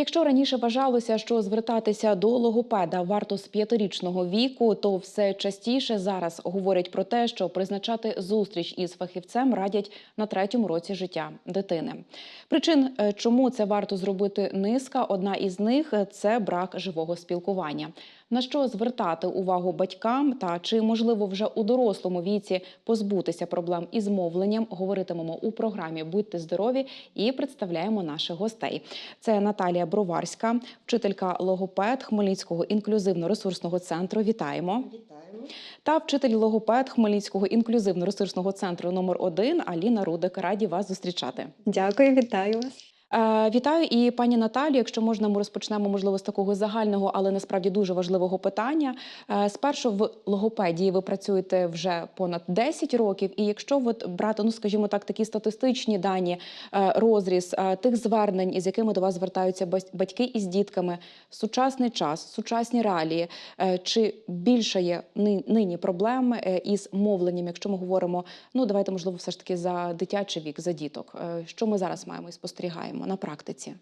Якщо раніше вважалося, що звертатися до логопеда варто з п'ятирічного віку, то все частіше зараз говорять про те, що призначати зустріч із фахівцем радять на третьому році життя дитини. Причин, е, чому це варто зробити низка, одна із них е, це брак живого спілкування. На що звертати увагу батькам та чи можливо вже у дорослому віці позбутися проблем із мовленням, говоритимемо у програмі Будьте здорові і представляємо наших гостей. Це Наталія Броварська, вчителька логопед Хмельницького інклюзивно-ресурсного центру. Вітаємо. Вітаємо. Та вчитель логопед Хмельницького інклюзивно-ресурсного центру номер 1 Аліна Рудик. Раді вас зустрічати. Дякую, вітаю вас. Е, Вітаю і пані Наталію. Якщо можна, ми розпочнемо можливо з такого загального, але насправді дуже важливого питання. Е, Спершу в логопедії ви працюєте вже понад 10 років, і якщо от брати, ну скажімо так, такі статистичні дані, е, розріз тих звернень, із якими до вас звертаються батьки із дітками, сучасний час, сучасні реалії, чи більше є нині проблем із мовленням, якщо ми говоримо, ну давайте можливо, все ж таки за дитячий вік, за діток. Що ми зараз маємо і спостерігаємо на практиці?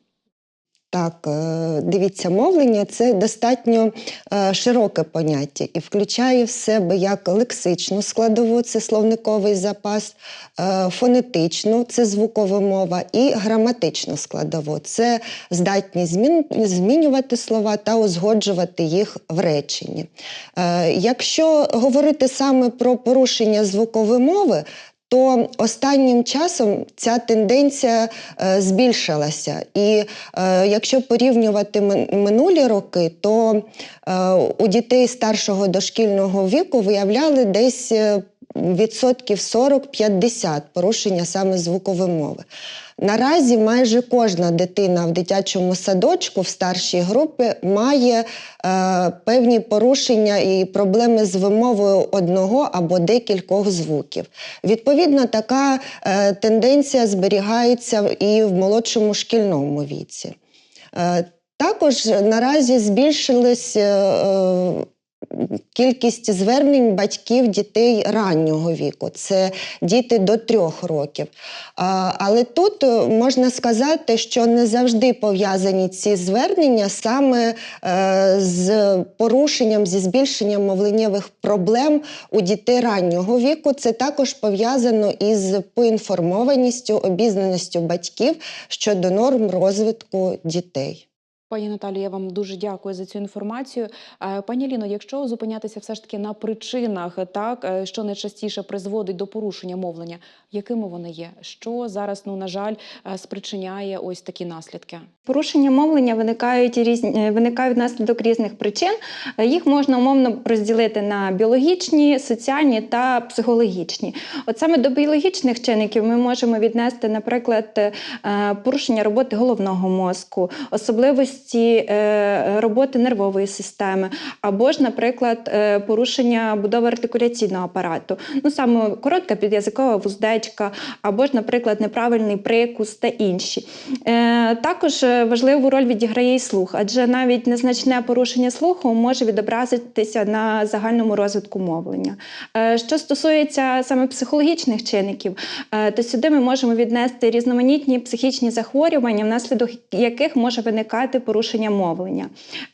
Так, е, дивіться, мовлення це достатньо е, широке поняття і включає в себе як лексичну складову, це словниковий запас, е, фонетичну це звукова мова, і граматичну складову це здатність змінювати слова та узгоджувати їх в реченні. Якщо говорити саме про порушення звукової мови, то останнім часом ця тенденція е, збільшилася. І е, якщо порівнювати мин- минулі роки, то е, у дітей старшого дошкільного віку виявляли десь відсотків 40-50 порушення саме звукової мови. Наразі майже кожна дитина в дитячому садочку в старшій групі має е, певні порушення і проблеми з вимовою одного або декількох звуків. Відповідно, така е, тенденція зберігається і в молодшому шкільному віці. Е, також наразі збільшилась е, е, кількість звернень батьків дітей раннього віку. Це діти до трьох років. Але тут е, можна сказати, що не завжди пов'язані ці звернення саме е, з порушенням, зі збільшенням мовленнєвих проблем у дітей раннього віку. Це також пов'язано із поінформованістю, обізнаністю батьків щодо норм розвитку дітей. Пані Наталі, я вам дуже дякую за цю інформацію. Е, Пані Ліно, якщо зупинятися все ж таки на причинах, так е, що найчастіше призводить до порушення мовлення, якими вони є? Що зараз, ну на жаль, е, спричиняє ось такі наслідки? Порушення мовлення виникають різні виникають внаслідок різних причин. Їх можна умовно розділити на біологічні, соціальні та психологічні. От саме до біологічних чинників ми можемо віднести, наприклад, порушення роботи головного мозку, особливості е, роботи нервової системи, або ж, наприклад, е, порушення будови артикуляційного апарату. Ну саме коротка під'язикова вуздечка, або ж, наприклад, неправильний прикус та інші. Е, Також важливу роль відіграє і слух, адже навіть незначне порушення слуху може відобразитися на загальному розвитку мовлення. Що стосується саме психологічних чинників, то сюди ми можемо віднести різноманітні психічні захворювання, внаслідок яких може виникати порушення мовлення.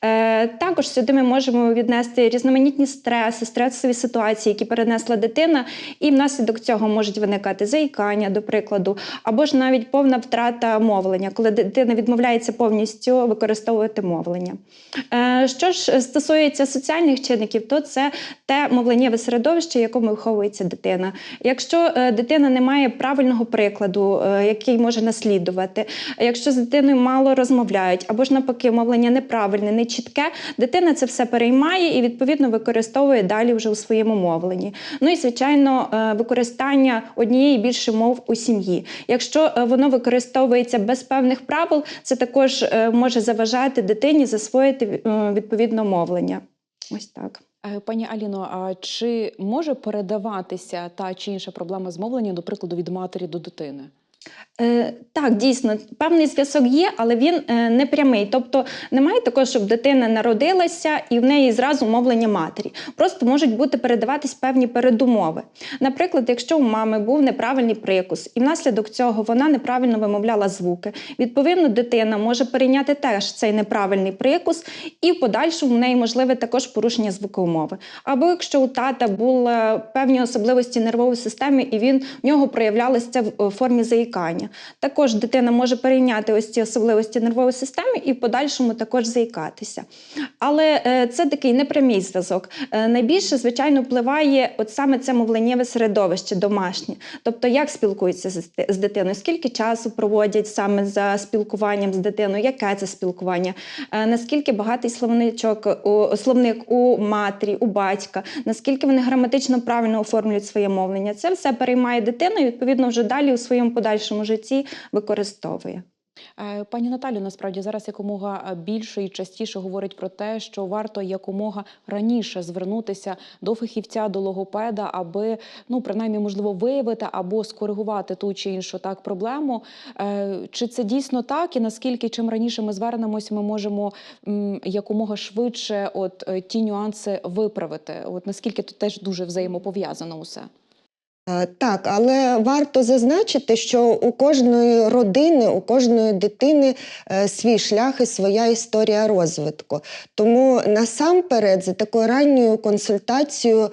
Е, Також сюди ми можемо віднести різноманітні стреси, стресові ситуації, які перенесла дитина, і внаслідок цього можуть виникати заїкання, до прикладу, або ж навіть повна втрата мовлення, коли дитина відмовляється повністю використовувати мовлення. Е, Що ж стосується соціальних чинників, то це те мовленнєве середовище, в якому виховується дитина. Якщо е, дитина не має правильного прикладу, е, який може наслідувати, якщо з дитиною мало розмовляють, або ж навпаки, мовлення неправильне, нечітке, дитина це все переймає і відповідно використовує далі вже у своєму мовленні. Ну і звичайно, е, використання однієї більше мов у сім'ї. Якщо е, воно використовується без певних правил, це також е, може заважати дитині засвоїти відповідно мовлення. Ось так. Пані Аліно, а чи може передаватися та чи інша проблема з мовленням, до прикладу, від матері до дитини? Е, так, дійсно, певний зв'язок є, але він е, не прямий. Тобто немає такого, щоб дитина народилася і в неї зразу мовлення матері. Просто можуть бути передаватись певні передумови. Наприклад, якщо у мами був неправильний прикус, і внаслідок цього вона неправильно вимовляла звуки, відповідно, дитина може перейняти теж цей неправильний прикус, і в подальшому в неї можливе також порушення звукоумови. Або якщо у тата були певні особливості нервової системи, і він в нього проявлялося в е, формі заїкання. Також дитина може перейняти ось ці особливості нервової системи і в подальшому також заїкатися. Але е, це такий непрямий зв'язок. Е, найбільше, звичайно, впливає от саме це мовленнєве середовище домашнє. Тобто, як спілкуються з, дитиною, скільки часу проводять саме за спілкуванням з дитиною, яке це спілкування, е, наскільки багатий словничок, словник у матері, у батька, наскільки вони граматично правильно оформлюють своє мовлення. Це все переймає дитина і, відповідно, вже далі у своєму подальшому житті використовує. Е, Пані Наталю, насправді зараз якомога е, більше і частіше говорять про те, що варто якомога раніше звернутися до фахівця, до логопеда, аби ну принаймні можливо виявити або скоригувати ту чи іншу так проблему. Е, Чи це дійсно так? І наскільки чим раніше ми звернемося, ми можемо якомога швидше от ті нюанси виправити? От наскільки тут теж дуже взаємопов'язано усе? Е, Так, але варто зазначити, що у кожної родини, у кожної дитини е, свій шлях і своя історія розвитку. Тому насамперед за такою ранньою консультацією е,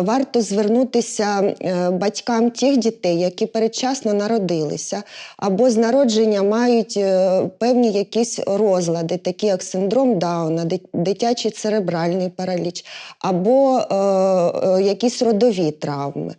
варто звернутися батькам тих дітей, які передчасно народилися, або з народження мають певні якісь розлади, такі як синдром Дауна, дитячий церебральний параліч, або якісь родові травми.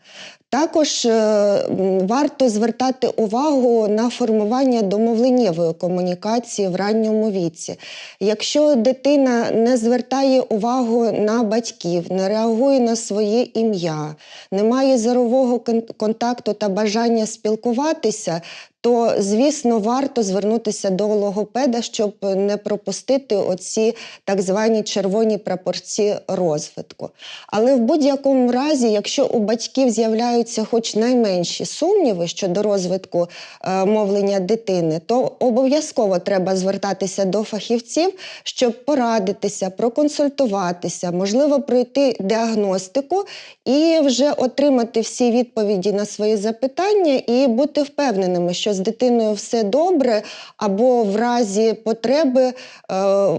Також е, варто звертати увагу на формування домовленнєвої комунікації в ранньому віці. Якщо дитина не звертає увагу на батьків, не реагує на своє ім'я, не має зорового контакту та бажання спілкуватися, то, звісно, варто звернутися до логопеда, щоб не пропустити оці так звані червоні прапорці розвитку. Але в будь-якому разі, якщо у батьків з'являються хоч найменші сумніви щодо розвитку е, мовлення дитини, то обов'язково треба звертатися до фахівців, щоб порадитися, проконсультуватися, можливо, пройти діагностику і вже отримати всі відповіді на свої запитання і бути впевненими, що з дитиною все добре, або в разі потреби е,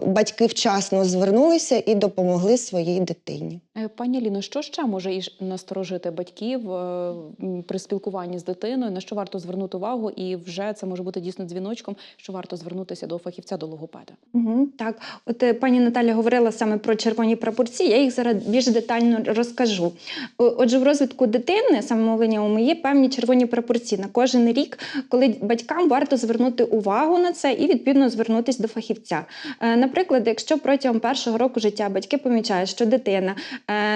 батьки вчасно звернулися і допомогли своїй дитині. Е, Пані Ліно, що ще може насторожити батьків е, при спілкуванні з дитиною? На що варто звернути увагу? І вже це може бути дійсно дзвіночком, що варто звернутися до фахівця, до логопеда. Угу, так, от е, пані Наталя говорила саме про червоні прапорці. Я їх зараз більш детально розкажу. Отже, в розвитку дитини, саме мовлення уму, є певні червоні прапорці на кожен рік, коли батькам варто звернути увагу на це і відповідно звернутися до фахівця. Наприклад, якщо протягом першого року життя батьки помічають, що дитина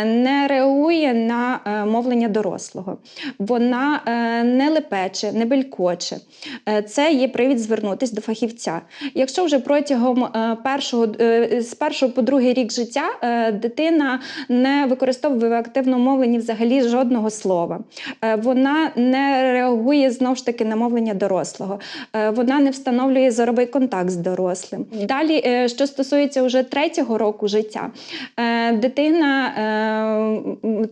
не реагує на е, мовлення дорослого, вона е, не лепече, не белькоче, е, це є привід звернутися до фахівця. Якщо вже протягом е, першого е, з першого по другий рік життя е, дитина не використовує в активному мовленні взагалі жодного слова, е, вона не реагує знову ж таки на мовлення дорослого, е, вона не встановлює зоровий контакт з дорослим. Далі, е, що стосується вже третього року життя, е, дитина е,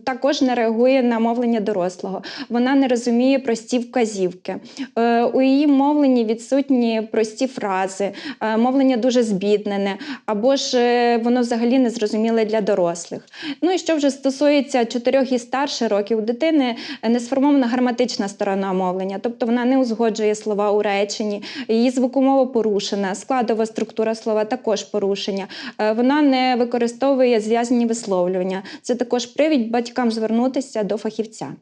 також не реагує на мовлення дорослого, вона не розуміє прості вказівки. Е, У її мовленні відсутні прості фрази, е, мовлення дуже збіднене, або ж е, воно взагалі не зрозуміле для дорослих. Ну і що вже стосується чотирьох і старше років, у дитини не сформована граматична сторона мовлення, тобто вона не узгоджує слова у реченні, її звукомова порушена, складова структура слова також порушення. Е, Вона не використовує зв'язані висловлювання. Це також привід батькам звернутися до фахівця.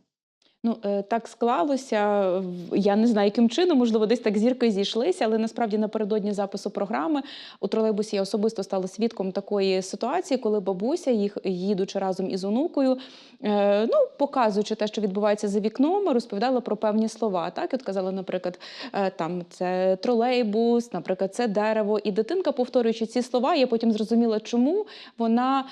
Ну е, так склалося. Я не знаю, яким чином, можливо, десь так зірки зійшлися, але насправді напередодні запису програми у тролейбусі я особисто стала свідком такої ситуації, коли бабуся, їх їдучи разом із онукою, е, ну показуючи те, що відбувається за вікном, розповідала про певні слова. Так, і от казала, наприклад, е, там це тролейбус, наприклад, це дерево. І дитинка, повторюючи ці слова, я потім зрозуміла, чому вона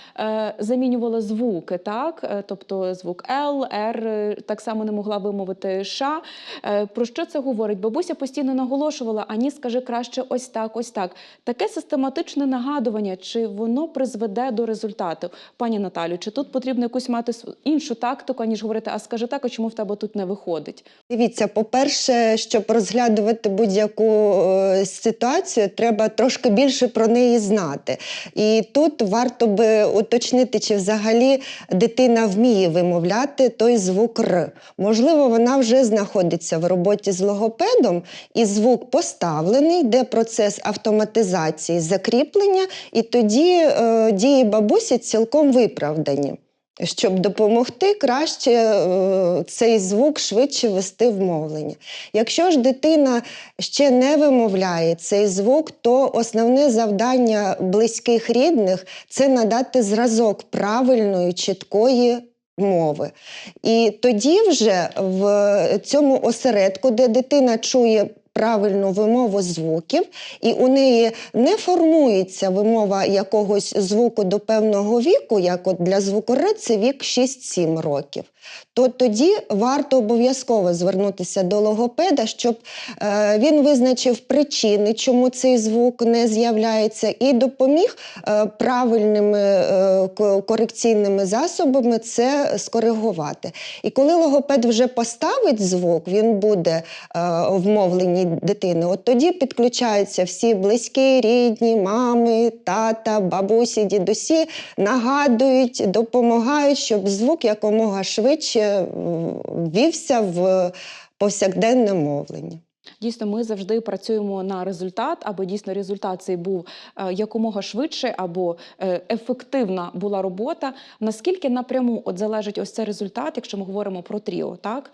замінювала звуки, так, тобто звук Л, Р, так само не могла вимовити ша. Е, Про що це говорить? Бабуся постійно наголошувала: ані скажи краще ось так, ось так. Таке систематичне нагадування, чи воно призведе до результату? Пані Наталю, чи тут потрібно якусь мати іншу тактику, аніж говорити, а скажи так, а чому в тебе тут не виходить? Дивіться, по-перше, щоб розглядувати будь-яку е, ситуацію, треба трошки більше про неї знати. І тут варто би уточнити, чи взагалі дитина вміє вимовляти той звук Р. Можливо, вона вже знаходиться в роботі з логопедом, і звук поставлений, йде процес автоматизації, закріплення, і тоді е, дії бабусі цілком виправдані. Щоб допомогти краще е, цей звук швидше вести в мовлення. Якщо ж дитина ще не вимовляє цей звук, то основне завдання близьких рідних це надати зразок правильної, чіткої мови. І тоді вже в цьому осередку, де дитина чує правильну вимову звуків, і у неї не формується вимова якогось звуку до певного віку, як от для звукоред це вік 6-7 років. То тоді варто обов'язково звернутися до логопеда, щоб е, він визначив причини, чому цей звук не з'являється, і допоміг е, правильними е, корекційними засобами це скоригувати. І коли логопед вже поставить звук, він буде е, в дитини. От тоді підключаються всі близькі, рідні, мами, тата, бабусі, дідусі, нагадують, допомагають, щоб звук якомога швидше м, ввівся в повсякденне мовлення. Дійсно, ми завжди працюємо на результат, аби дійсно результат цей був е, якомога швидше або е, ефективна була робота. Наскільки напряму от залежить ось цей результат, якщо ми говоримо про тріо, так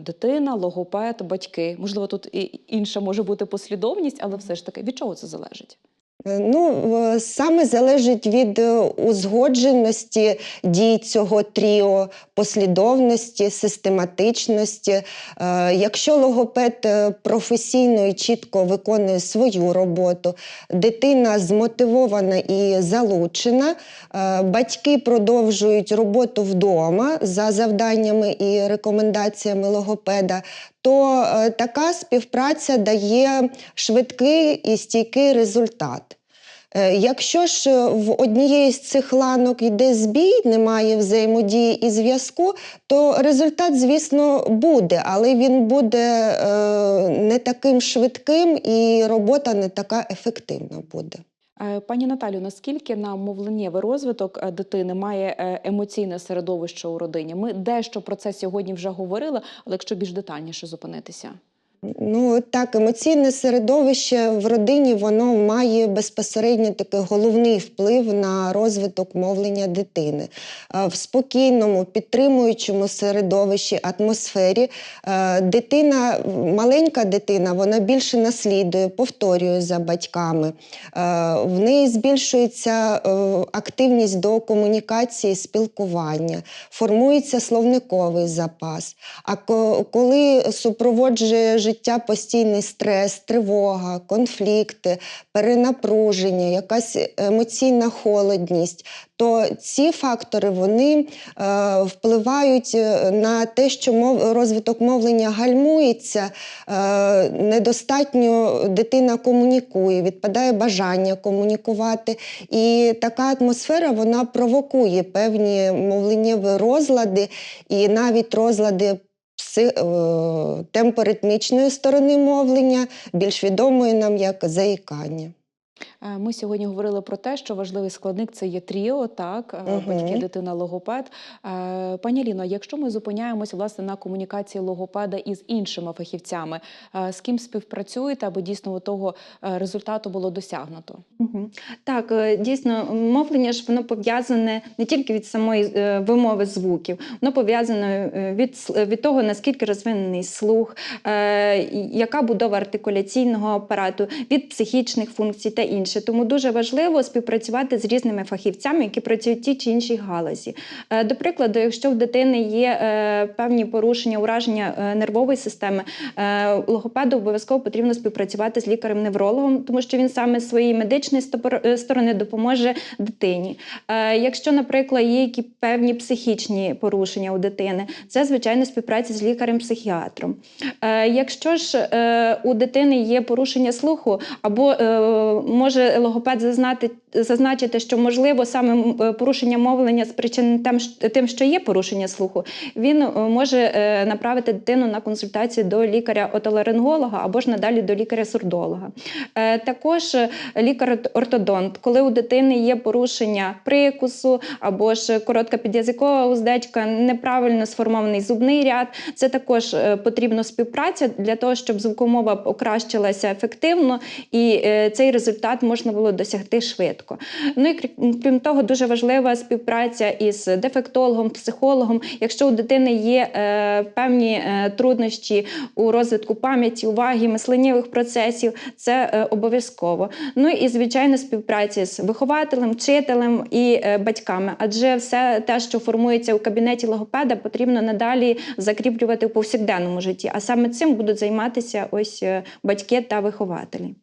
дитина, логопед, батьки. Можливо, тут і інша може бути послідовність, але все ж таки від чого це залежить? Ну, саме залежить від е, узгодженості дій цього тріо, послідовності, систематичності. Е, Якщо логопед е, професійно і чітко виконує свою роботу, дитина змотивована і залучена, батьки продовжують роботу вдома за завданнями і рекомендаціями логопеда, то е, така співпраця дає швидкий і стійкий результат. Е, Якщо ж е, в однієї з цих ланок йде збій, немає взаємодії і зв'язку, то результат, звісно, буде, але він буде не таким швидким і робота не така ефективна буде. Е, Пані Наталю, наскільки на мовленнєвий розвиток е, дитини має е, емоційне середовище у родині? Ми дещо про це сьогодні вже говорили, але якщо більш детальніше зупинитися. Ну так, емоційне середовище в родині воно має безпосередньо такий головний вплив на розвиток мовлення дитини. Е, В спокійному, підтримуючому середовищі, атмосфері е, дитина, маленька дитина, вона більше наслідує, повторює за батьками. Е, В неї збільшується активність до комунікації, спілкування, формується словниковий запас. А коли супроводжує життя постійний стрес, тривога, конфлікти, перенапруження, якась емоційна холодність, то ці фактори вони е, впливають е, на те, що мов, розвиток мовлення гальмується, е, недостатньо дитина комунікує, відпадає бажання комунікувати. І така атмосфера вона провокує певні мовленнєві розлади і навіть розлади темпоритмічної сторони мовлення, більш відомої нам як заїкання. Е, Ми сьогодні говорили про те, що важливий складник це є тріо, так Мгм. батьки, дитина, логопед. Е, Пані Ліно, якщо ми зупиняємося власне на комунікації логопеда із іншими фахівцями, з ким співпрацюєте, аби дійсно того результату було досягнуто? Мгм. Так, дійсно, мовлення ж воно пов'язане не тільки від самої вимови звуків, воно пов'язане від, від того, наскільки розвинений слух, яка будова артикуляційного апарату, від психічних функцій та інших. Більше. Тому дуже важливо співпрацювати з різними фахівцями, які працюють в тій чи іншій галузі. Е, До прикладу, якщо в дитини є е, певні порушення, ураження е, нервової системи, логопеду обов'язково потрібно співпрацювати з лікарем-неврологом, тому що він саме своєї медичної сторони допоможе дитині. Якщо, наприклад, є які певні психічні порушення у дитини, це звичайно співпраця з лікарем-психіатром. Якщо ж у дитини є порушення слуху, або е, може логопед зазнати, зазначити, що можливо саме е, порушення мовлення спричинене тим, що є порушення слуху, він е, може е, направити дитину на консультацію до лікаря-отоларинголога або ж надалі до лікаря-сурдолога. Також лікар-ортодонт, коли у дитини є порушення прикусу або ж коротка підязикова уздечка, неправильно сформований зубний ряд, це також потрібна співпраця для того, щоб звукомова покращилася ефективно і цей результат можна було досягти швидко. Ну і крім того, дуже важлива співпраця із дефектологом, психологом. Якщо у дитини є е, певні е, труднощі у розвитку пам'яті, уваги, мисленнєвих процесів, це е, обов'язково. Ну і звичайно, співпраця з вихователем, вчителем і е, батьками, адже все те, що формується у кабінеті логопеда, потрібно надалі закріплювати у повсякденному житті. А саме цим будуть займатися ось е, батьки та вихователі.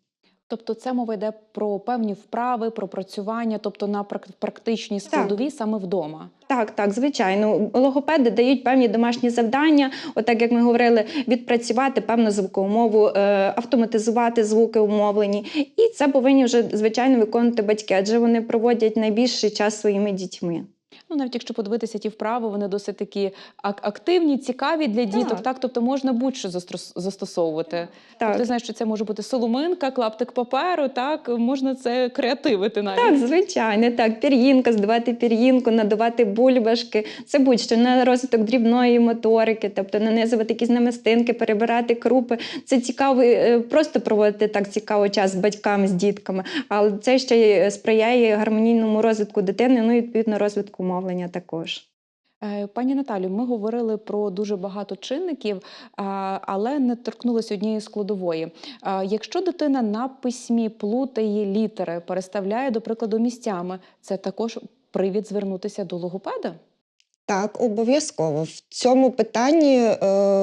Тобто це мова йде про певні вправи, про працювання, тобто на прак- практичній складовій саме вдома. Так, так, звичайно. Логопеди дають певні домашні завдання, отак як ми говорили, відпрацювати певну звукову мову, е, автоматизувати звуки умовлені. І це повинні вже звичайно виконувати батьки, адже вони проводять найбільший час своїми дітьми. Ну, навіть якщо подивитися ті вправи, вони досить такі ак- активні, цікаві для діток. Так, тобто можна будь-що застос- застосовувати. Так. Ти знаєш, що це може бути соломинка, клаптик паперу, так можна це креативити навіть. Так, звичайно, так. Пір'їнка, здавати пір'їнку, надувати бульбашки. Це будь-що на розвиток дрібної моторики, тобто нанизувати якісь намистинки, перебирати крупи. Це цікаво, е, просто проводити так цікаво час з батьками, з дітками. Але це ще й сприяє гармонійному розвитку дитини, ну і відповідно розвитку мовлення також. Е, Пані Наталю, ми говорили про дуже багато чинників, але не торкнулися однієї складової. Якщо дитина на письмі плутає літери, переставляє, до прикладу, місцями, це також привід звернутися до логопеда? Так, обов'язково. В цьому питанні е,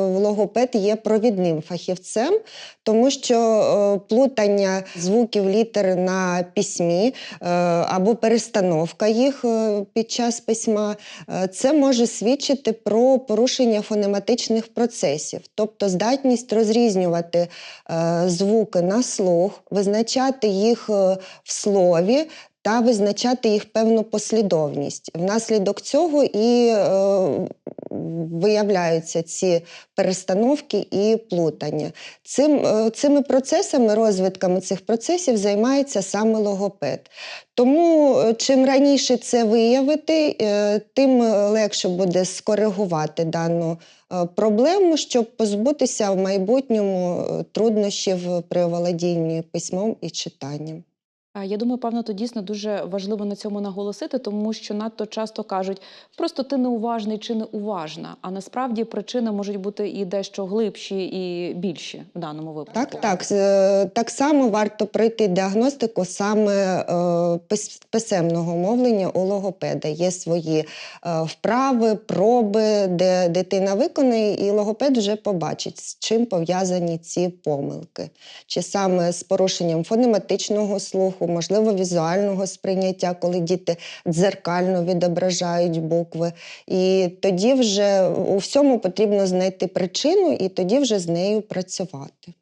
логопед є провідним фахівцем, тому що е, плутання звуків літер на письмі е, або перестановка їх е, під час письма, е, це може свідчити про порушення фонематичних процесів, тобто здатність розрізнювати е, звуки на слух, визначати їх е, в слові та визначати їх певну послідовність. Внаслідок цього і е, виявляються ці перестановки і плутання. Цим, е, цими процесами, розвитками цих процесів займається саме логопед. Тому е, чим раніше це виявити, е, тим легше буде скоригувати дану е, проблему, щоб позбутися в майбутньому е, труднощів при володінні письмом і читанням. Я думаю, певно, то дійсно дуже важливо на цьому наголосити, тому що надто часто кажуть, просто ти неуважний чи неуважна. А насправді причини можуть бути і дещо глибші, і більші в даному випадку. Так, так. Е, Так само варто пройти діагностику саме е, писемного мовлення у логопеда. Є свої е, вправи, проби, де дитина виконає, і логопед вже побачить, з чим пов'язані ці помилки. Чи саме з порушенням фонематичного слуху, можливо, візуального сприйняття, коли діти дзеркально відображають букви. І тоді вже у всьому потрібно знайти причину і тоді вже з нею працювати.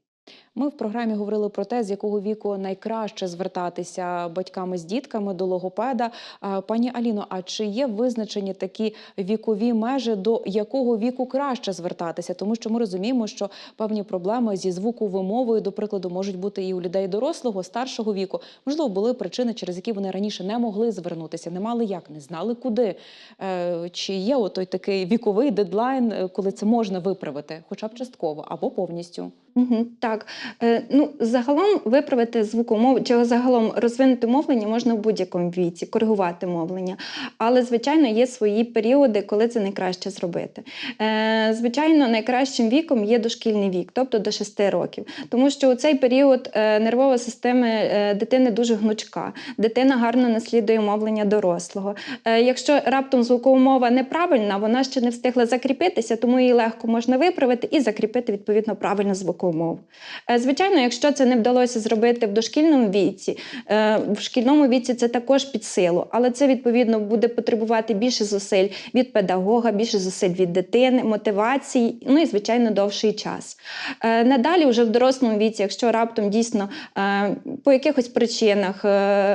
Ми в програмі говорили про те, з якого віку найкраще звертатися батьками з дітками до логопеда. Пані Аліно, а чи є визначені такі вікові межі, до якого віку краще звертатися? Тому що ми розуміємо, що певні проблеми зі звуковимовою, до прикладу, можуть бути і у людей дорослого, старшого віку. Можливо, були причини, через які вони раніше не могли звернутися, не мали як, не знали куди. Е, Чи є отой такий віковий дедлайн, е, коли це можна виправити, хоча б частково або повністю? Так, Е, Ну, загалом виправити звукомову чи загалом розвинути мовлення можна в будь-якому віці, коригувати мовлення. Але, звичайно, є свої періоди, коли це найкраще зробити. Е, Звичайно, найкращим віком є дошкільний вік, тобто до 6 років. Тому що у цей період е, нервова система дитини дуже гнучка. Дитина гарно наслідує мовлення дорослого. Якщо раптом звукова мова неправильна, вона ще не встигла закріпитися, тому її легко можна виправити і закріпити відповідно правильну звукову мову. Е, Звичайно, якщо це не вдалося зробити в дошкільному віці, е, в шкільному віці це також під силу, але це відповідно буде потребувати більше зусиль від педагога, більше зусиль від дитини, мотивації, ну і звичайно довший час. Е, Надалі, вже в дорослому віці, якщо раптом дійсно по якихось причинах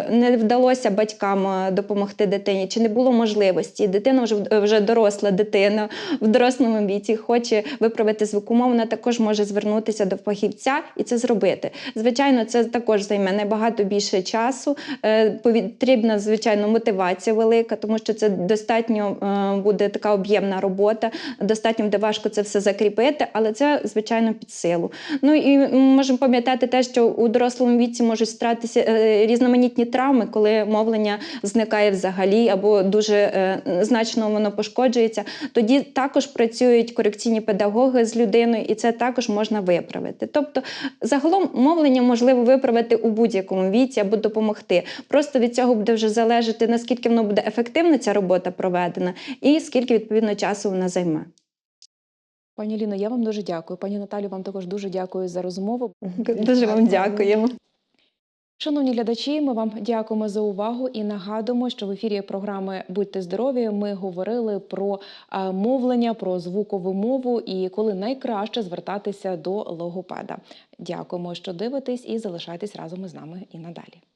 не вдалося батькам допомогти дитині, чи не було можливості, дитина вже вже доросла дитина в дорослому віці хоче виправити звукомову, вона також може звернутися до фахівця і це зробити. Звичайно, це також займе набагато більше часу. Е, Потрібна, звичайно, мотивація велика, тому що це достатньо е, буде така об'ємна робота. Достатньо буде важко це все закріпити, але це звичайно під силу. Ну і можемо пам'ятати те, що у дорослому віці можуть стратися е, різноманітні травми, коли мовлення зникає взагалі, або дуже значно воно пошкоджується. Тоді також працюють корекційні педагоги з людиною, і це також можна виправити. Тобто, загалом мовлення можливо виправити у будь-якому віці або допомогти. Просто від цього буде вже залежати, наскільки воно буде ефективно ця робота проведена, і скільки відповідно часу вона займе. Пані Ліно, я вам дуже дякую. Пані Наталю, вам також дуже дякую за розмову. Дуже вам дякуємо. Шановні глядачі, ми вам дякуємо за увагу і нагадуємо, що в ефірі програми Будьте здорові ми говорили про е, мовлення, про звукову мову і коли найкраще звертатися до логопеда. Дякуємо, що дивитесь, і залишайтесь разом із нами і надалі.